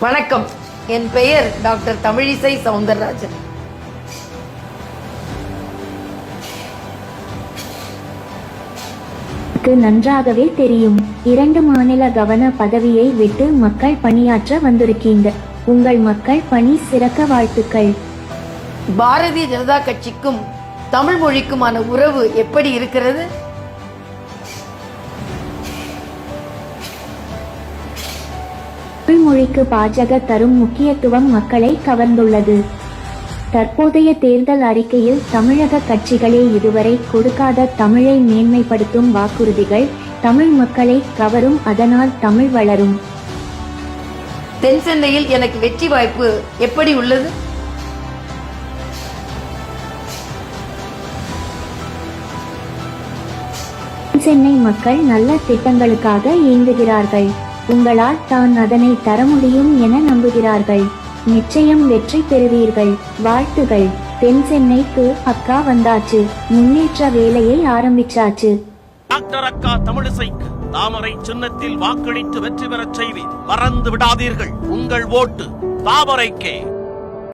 வணக்கம். என் பெயர் டாக்டர் தமிழிசை சவுந்தரராஜன். நன்றாகவே தெரியும். இரண்டு மாநில கவன பதவியை விட்டு மக்கள் பணியாற்ற வந்திருக்கீங்க. உங்கள் மக்கள் பணி சிறக்க வாழ்த்துக்கள். பாரதிய ஜனதா கட்சிக்கும் தமிழ் மொழிக்குமான உறவு எப்படி இருக்கிறது? தமிழ் மொழிக்கு பாஜக தரும் முக்கியத்துவம் மக்களை கவர்ந்துள்ளது. தற்போதைய தேர்தல் அறிக்கையில் தமிழக கட்சிகளே இதுவரை கொடுக்காத தமிழை மேன்மைப்படுத்தும் வாக்குறுதிகள் தமிழ் மக்களை கவரும் அதனால் தமிழ் வளரும். தென் சென்னையில் எனக்கு வெற்றி வாய்ப்பு எப்படி உள்ளது? சென்னை மக்கள் நல்ல திட்டங்களுக்காக ஏங்குகிறார்கள் உங்களால் தான் அதனை தர முடியும் என நம்புகிறார்கள். நிச்சயம் வெற்றி பெறுவீர்கள். வாழ்த்துகள். தென் சென்னைக்கு அக்கா வந்தாச்சு. முன்னேற்ற வேலையை ஆரம்பிச்சாச்சு. டாக்டர் அக்கா தமிழிசைக்கு தாமரை சின்னத்தில் வாக்களித்து வெற்றி பெறச் செய்வீர். மறந்து விடாதீர்கள். உங்கள் ஓட்டு தாமரைக்கே.